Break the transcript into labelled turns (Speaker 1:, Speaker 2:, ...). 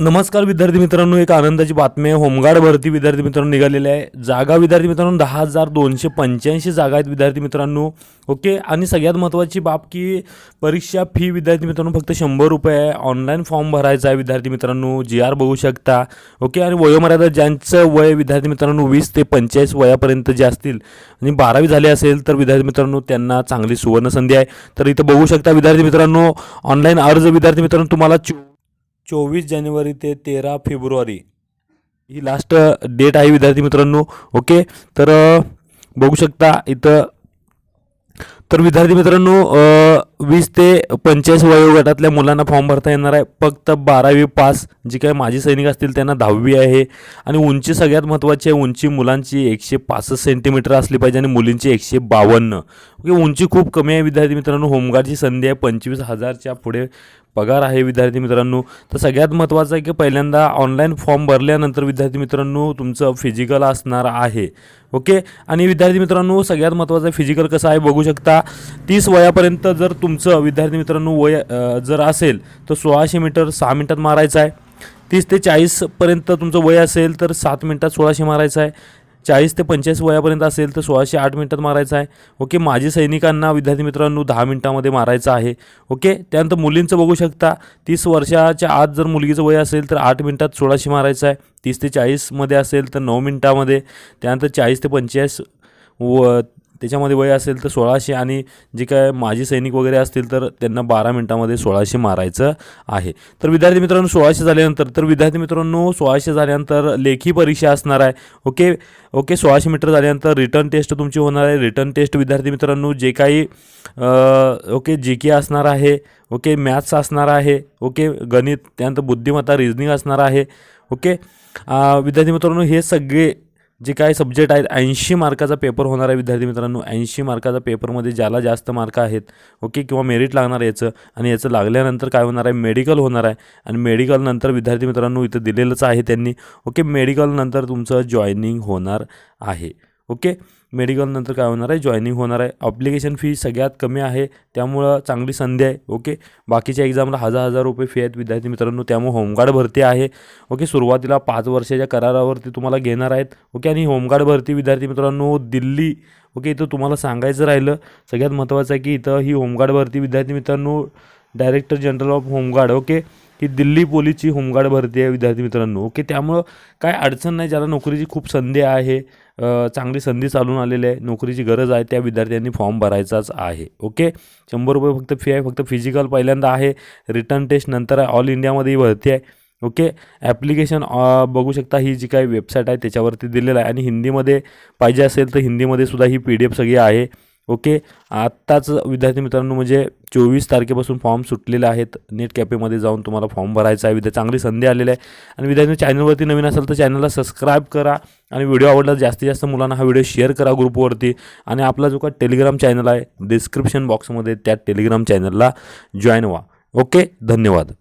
Speaker 1: नमस्कार विद्यार्थी मित्रांनो एक आनंदाची बातमी आहे. होमगार्ड भरती विद्यार्थी मित्रांनो निघालेली आहे. जागा विद्यार्थी मित्रांनो दहा हजार दोनशे पंच्याऐंशी जागा आहेत विद्यार्थी मित्रांनो. ओके आणि सगळ्यात महत्त्वाची बाब की परीक्षा फी विद्यार्थी मित्रांनो फक्त शंभर रुपये आहे. ऑनलाईन फॉर्म भरायचा आहे विद्यार्थी मित्रांनो जी आर बघू शकता. ओके आणि वयोमर्यादा ज्यांचं वय विद्यार्थी मित्रांनो वीस ते पंचेचाळीस वयापर्यंत जे असतील आणि बारावी झाले असेल तर विद्यार्थी मित्रांनो त्यांना चांगली सुवर्णसंधी आहे. तर इथं बघू शकता विद्यार्थी मित्रांनो ऑनलाईन अर्ज विद्यार्थी मित्रांनो तुम्हाला चो चोवीस जानेवारी ते तेरा फेब्रुवारी. ही लास्ट डेट आहे विद्यार्थी मित्रांनो. ओके तर बघू शकता इथं. तर विद्यार्थी मित्रांनो वीस ते पंचेचाळीस वयोगटातल्या मुलांना फॉर्म भरता येणार आहे. फक्त बारावी पास जे काही माजी सैनिक असतील त्यांना दहावी आहे. आणि उंची सगळ्यात महत्त्वाची आहे उंची मुलांची एकशे पासष्ट सेंटीमीटर असली पाहिजे आणि मुलींची एकशे बावन्न. ओके उंची खूप कमी आहे विद्यार्थी मित्रांनो. होमगार्डची संधी आहे पंचवीस हजारच्या पुढे पगार आहे विद्यार्थी मित्रांनो. तर सगळ्यात महत्त्वाचं आहे की पहिल्यांदा ऑनलाईन फॉर्म भरल्यानंतर विद्यार्थी मित्रांनो तुमचं फिजिकल असणार आहे. ओके आणि विद्यार्थी मित्रांनो सगळ्यात महत्त्वाचं फिजिकल कसं आहे बघू शकता. तीस वयापर्यंत जर तुमचं विद्यार्थी मित्रांनो वय जर असेल तर सोळाशे मीटर सहा मिनटात मारायचं आहे. तीस ते चाळीसपर्यंत तुमचं वय असेल तर सात मिनटात सोळाशे मारायचं आहे. चाळीस ते पंचेचाळीस वयापर्यंत असेल तर सोळाशे आठ मिनटात मारायचं आहे. ओके माजी सैनिकांना विद्यार्थी मित्रांनो दहा मिनटामध्ये मारायचं आहे. ओके त्यानंतर मुलींचं बघू शकता. तीस वर्षाच्या आत जर मुलगीचं वय असेल तर आठ मिनटात सोळाशे मारायचं आहे. तीस ते चाळीसमध्ये असेल तर नऊ मिनटामध्ये. त्यानंतर चाळीस ते पंचेचाळीस व त्याच्यामध्ये वय असेल तर सोळाशे आणि जे काय माजी सैनिक वगैरे असतील तर त्यांना बारा मिनटामध्ये सोळाशे मारायचं आहे. तर विद्यार्थी मित्रांनो सोळाशे झाल्यानंतर तर विद्यार्थी मित्रांनो सोळाशे झाल्यानंतर लेखी परीक्षा असणार आहे. ओके? ओके? सोळाशे मीटर झाल्यानंतर रिटर्न टेस्ट तुमची होणार आहे. रिटर्न टेस्ट विद्यार्थी मित्रांनो जे काही ओके जी के असणार आहे ओके मॅथ्स असणार आहे ओके गणित त्यानंतर बुद्धिमत्ता रिझनिंग असणार आहे ओके? विद्यार्थी मित्रांनो हे सगळे जे काही सब्जेक्ट आहेत ऐंशी मार्काचा पेपर होणार आहे विद्यार्थी मित्रांनो ऐंशी मार्काचा पेपरमध्ये ज्याला जास्त मार्क आहेत ओके किंवा मेरिट लागणार आहे याचं आणि याचं लागल्यानंतर काय होणार आहे मेडिकल होणार आहे आणि मेडिकलनंतर विद्यार्थी मित्रांनो इथं दिलेलंच आहे त्यांनी ओके मेडिकलनंतर तुमचं जॉईनिंग होणार आहे ओके मेडिकलनंतर काय होणार आहे? जॉईनिंग होणार आहे. अप्लिकेशन फी सगळ्यात कमी आहे. त्यामुळं चांगली संधी आहे. ओके बाकीच्या एक्झामला हजार हजार रुपये फी आहेत विद्यार्थी मित्रांनो. त्यामुळे होमगार्ड भरती आहे. ओके सुरुवातीला पाच वर्षाच्या करारावरती तुम्हाला घेणार आहेत. ओके आणि होमगार्ड भरती विद्यार्थी मित्रांनो दिल्ली. ओके इथं तुम्हाला सांगायचं राहिलं सगळ्यात महत्त्वाचं आहे की इथं ही होमगार्ड भरती विद्यार्थी मित्रांनो director general of home guard okay ही दिल्ली पोलीसची होमगार्ड भरती आहे विद्यार्थी मित्रांनो ओके त्यामुळं काय अडचण नाही. ज्याला नोकरीची खूप संधी आहे चांगली संधी चालून आलेली आहे नोकरीची गरज आहे त्या विद्यार्थ्यांनी फॉर्म भरायचाच आहे. ओके? शंभर रुपये फक्त फी आहे फक्त फिजिकल पहिल्यांदा आहे. रिटर्न टेस्ट नंतर आहे ऑल इंडियामध्ये ही भरती आहे. ओके? ॲप्लिकेशन बघू शकता ही जी काही वेबसाईट आहे त्याच्यावरती दिलेलं आहे. आणि हिंदीमध्ये पाहिजे असेल तर हिंदीमध्ये सुद्धा ही पी डी एफ सगळी आहे. ओके? आत्ताच विद्यार्थी मित्रांनो म्हणजे चोवीस तारखेपासून फॉर्म सुटलेले आहेत. नेट कॅफेमध्ये जाऊन तुम्हाला फॉर्म भरायचा आहे. विद्या चांगली संधी आलेली आहे. आणि विद्यार्थी चॅनलवरती नवीन असेल तर चॅनलला सबस्क्राईब करा. आणि व्हिडिओ आवडला जास्तीत जास्त मुलांना हा व्हिडिओ शेअर करा ग्रुपवरती आणि आपला जो का टेलिग्राम चॅनल आहे डिस्क्रिप्शन बॉक्समध्ये त्या टेलिग्राम चॅनलला जॉईन व्हा. ओके? धन्यवाद.